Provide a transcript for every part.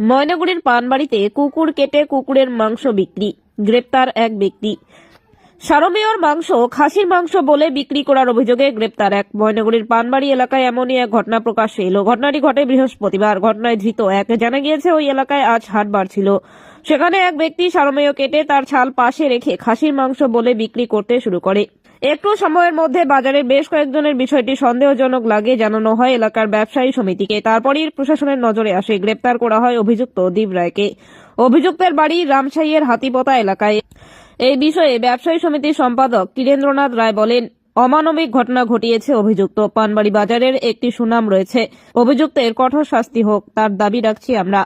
ময়নাগুড়ির পানবাড়িতে কুকুর কেটে কুকুরের মাংস বিক্রি, গ্রেপ্তার এক ব্যক্তি। সারমেয়র মাংস, খাসির মাংস বলে বিক্রি করার অভিযোগে গ্রেপ্তার এক। ময়নাগুড়ির পানবাড়ি এলাকায় এমনই এক ঘটনা প্রকাশ্যে এলো। ঘটনাটি ঘটে বৃহস্পতিবার। ঘটনায় ধৃত এক। জানা গিয়েছে, ওই এলাকায় আজ হাটবার ছিল। সেখানে এক ব্যক্তি সারমেয় কেটে তার ছাল পাশে রেখে খাসির মাংস বলে বিক্রি করতে শুরু করে। একটু সময়ের মধ্যে বাজারে বেশ কয়েকজনের বিষয়টি সন্দেহজনক লাগে জানানো হয় এলাকার ব্যবসায়ী সমিতিকে। তারপরই প্রশাসনের নজরে আসে, গ্রেপ্তার করা হয় অভিযুক্ত দীপ রায়কে। অভিযুক্তের বাড়ি রামশাইয়ের হাতিপতা এলাকায়। এই বিষয়ে ব্যবসায়ী সমিতির সম্পাদক তীরেন্দ্রনাথ রায় বলেন অমানবিক ঘটনা ঘটিয়েছে অভিযুক্ত। পানবাড়ি বাজারের একটি সুনাম রয়েছে। অভিযুক্তের কঠোর শাস্তি হোক, তার দাবি রাখছি আমরা।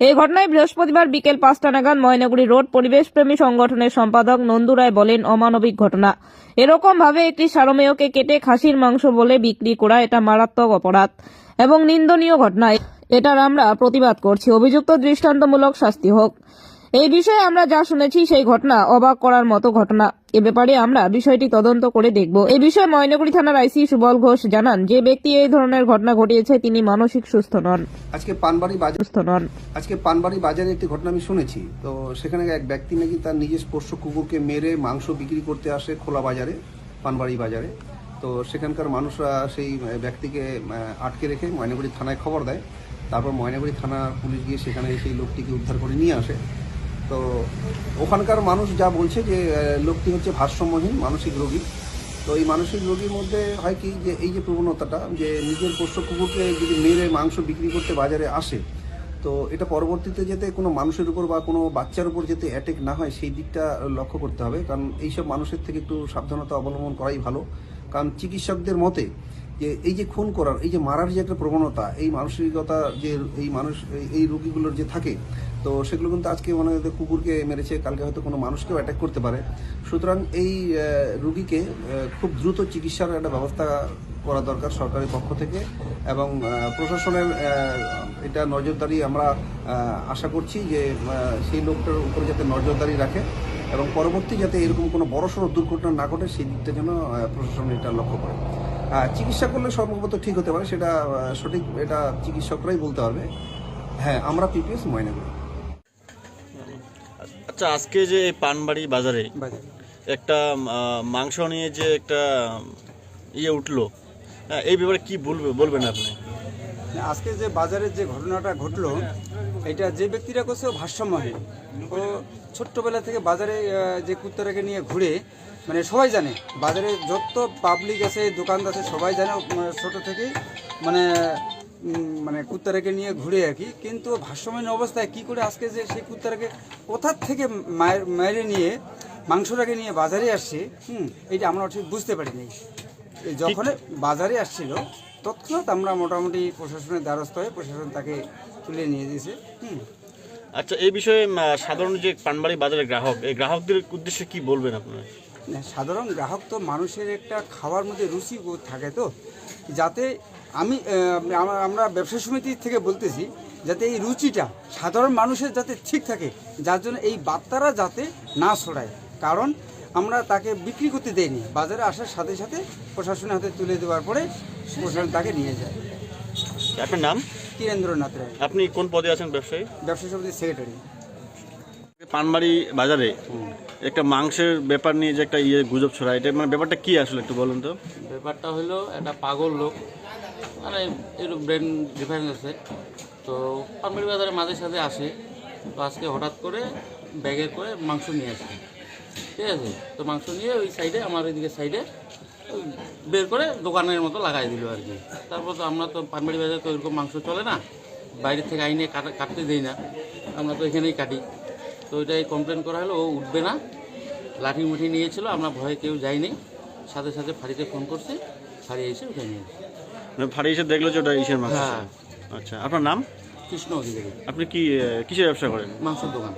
এই ঘটনায় বৃহস্পতিবার বিকেল পাঁচটা নাগাদ ময়নাগুড়ি রোড পরিবেশপ্রেমী সংগঠনের সম্পাদক নন্দু রায় বলেন, অমানবিক ঘটনা। এরকম ভাবে একটি সারমেয়কে কেটে খাসির মাংস বলে বিক্রি করা এটা মারাত্মক অপরাধ এবং নিন্দনীয় ঘটনা। এটার আমরা প্রতিবাদ করছি। অভিযুক্ত দৃষ্টান্তমূলক শাস্তি হোক। এই বিষয়ে আমরা যা শুনেছি সেই ঘটনা অবাক করার মতো ঘটনা। এ ব্যাপারে আমরা বিষয়টি তদন্ত করে দেখব। এই বিষয়ে ময়নাগুড়ি থানার আইসি সুবল ঘোষ জানান যে ব্যক্তি এই ধরনের ঘটনা ঘটিয়েছে তিনি মানসিক সুস্থ নন। আজকে পানবাড়ি বাজার সুস্থ নন। আজকে পানবাড়ি বাজারে একটি ঘটনা আমি শুনেছি। তো সেখানে এক ব্যক্তি নাকি তার নিজের পোষ্য কুকুরকে মেরে মাংস বিক্রি করতে আসে খোলা বাজারে পানবাড়ি বাজারে। তো সেখানকার মানুষরা সেই ব্যক্তিকে আটকে রেখে ময়নাগুড়ি থানায় খবর দেয়। তারপর ময়নাগুড়ি থানা পুলিশ গিয়ে সেখানে সেই লোকটিকে উদ্ধার করে নিয়ে আসে। তো ওখানকার মানুষ যা বলছে যে লোকটি হচ্ছে ভারসাম্যহীন, মানসিক রোগী। তো এই মানসিক রোগীর মধ্যে হয় কি যে, এই যে প্রবণতাটা যে, নিজের পোষ্য কুকুরকে যদি মেরে মাংস বিক্রি করতে বাজারে আসে, তো এটা পরবর্তীতে যাতে কোনো মানুষের উপর বা কোনো বাচ্চার উপর যাতে অ্যাটেক না হয়, সেই দিকটা লক্ষ্য করতে হবে। কারণ এইসব মানুষের থেকে একটু সাবধানতা অবলম্বন করাই ভালো। কারণ চিকিৎসকদের মতে যে এই যে খুন করার, এই যে মারার যে একটা প্রবণতা, এই মানসিকতা যে এই মানুষ, এই- রোগীগুলোর যে থাকে, তো সেগুলো কিন্তু আজকে মনে হয় কুকুরকে মেরেছে, কালকে হয়তো কোনো মানুষকেও অ্যাটাক করতে পারে। সুতরাং এই রুগীকে খুব দ্রুত চিকিৎসার একটা ব্যবস্থা করা দরকার সরকারের পক্ষ থেকে এবং প্রশাসনের এটা নজরদারি আমরা আশা করছি যে সেই লোকটার উপরে যাতে নজরদারি রাখে এবং পরবর্তী যাতে এরকম কোনো বড়সড় দুর্ঘটনা না ঘটে, সেই দিকটা যেন প্রশাসন এটা লক্ষ্য করে। চিকিৎসা করলে সম্ভবত ঠিক হতে পারে সেটা সঠিক এটা চিকিৎসকরাই বলতে পারবে। হ্যাঁ আমরা পিপিএস ময়না করি আচ্ছা আজকে যে এই পানবাড়ি বাজারে একটা মাংস নিয়ে যে একটা ইয়ে উঠল হ্যাঁ, এই ব্যাপারে কি বলবে বলবেন আপনি? আজকে যে বাজারের যে ঘটনাটা ঘটলো এটা যে ব্যক্তিরা করছে ও ভারসাম্যহীন। ও ছোট্টবেলা থেকে বাজারে যে কুত্তাটাকে নিয়ে ঘুরে মানে সবাই জানে বাজারে যত পাবলিক আছে দোকানদার আছে সবাই জানে ছোট থেকেই মানে মানে কুত্তাটাকে নিয়ে ঘুরে আর কি। কিন্তু ভারসাম্যহীন অবস্থায় কি করে আজকে যে সেই কুত্তাটাকে কোথার থেকে মায়ের মেরে নিয়ে মাংসটাকে নিয়ে বাজারে আসছে হুম এটা আমরা ঠিক বুঝতে পারিনি। এই যখন বাজারে আসছিল তৎক্ষণাৎ আমরা মোটামুটি প্রশাসনের দ্বারস্থ হয়ে প্রশাসন তাকে তুলে নিয়ে দিয়েছে হুম। আচ্ছা এই বিষয়ে সাধারণ যে পানবাড়ি বাজারের গ্রাহক এই গ্রাহকদের উদ্দেশ্যে কি বলবেন আপনারা? না, সাধারণ গ্রাহক তো মানুষের একটা খাওয়ার মধ্যে রুচি থাকে তো। যাতে আমি আমরা ব্যবসা সমিতি থেকে বলতেছি যাতে এই রুচিটা সাধারণ মানুষের যাতে ঠিক থাকে যার জন্য এই বার্তারা যাতে না ছড়ায়। কারণ আমরা তাকে বিক্রি করতে দেইনি। বাজারে আসার সাথে সাথে প্রশাসনের হাতে তুলে দেওয়ার পরে প্রশাসন তাকে নিয়ে যায়। আপনার নাম? কিরেন্দ্রনাথ রায়। আপনি কোন পদে আছেন ব্যবসায়ী? ব্যবসা সমিতির সেক্রেটারি পানবাড়ি বাজারে একটা মাংসের ব্যাপার নিয়ে যে একটা ইয়ে গুজব ছড়ায় এটা মানে ব্যাপারটা কি আসলে একটু বলুন তো? ব্যাপারটা হলো একটা পাগল লোক মানে একটু ব্রেন ডিফারেন্স আছে। তো পানবাড়ি বাজারে মাঝে সাঝে আসে তো আজকে হঠাৎ করে ব্যাগে করে মাংস নিয়ে আসে। ঠিক আছে? তো মাংস নিয়ে ওই সাইডে আমার ওইদিকে সাইডে বের করে দোকানের মতো লাগাই দিল আর কি। তারপর তো আমরা তো পানবাড়ি বাজারে তো এরকম মাংস চলে না বাইরে থেকে আইনে কাটা- কাটতে দেই না। আমরা তো এখানেই কাটি। তো ওইটাই কমপ্লেন করা হলো ও উঠবে না। লাঠি মুঠি নিয়েছিল আমরা ভয়ে কেউ যাইনি। সাথে সাথে ফাঁড়িতে ফোন করছি ফাঁড়ি এসে উঠে নিয়ে। মানে ফাড়ি এসে দেখল যে ওটা ইসের মাংস। হ্যাঁ। আচ্ছা আপনার নাম? কৃষ্ণ অধিকারী। আপনি কি কিসের ব্যবসা করেন? মাংসের দোকান।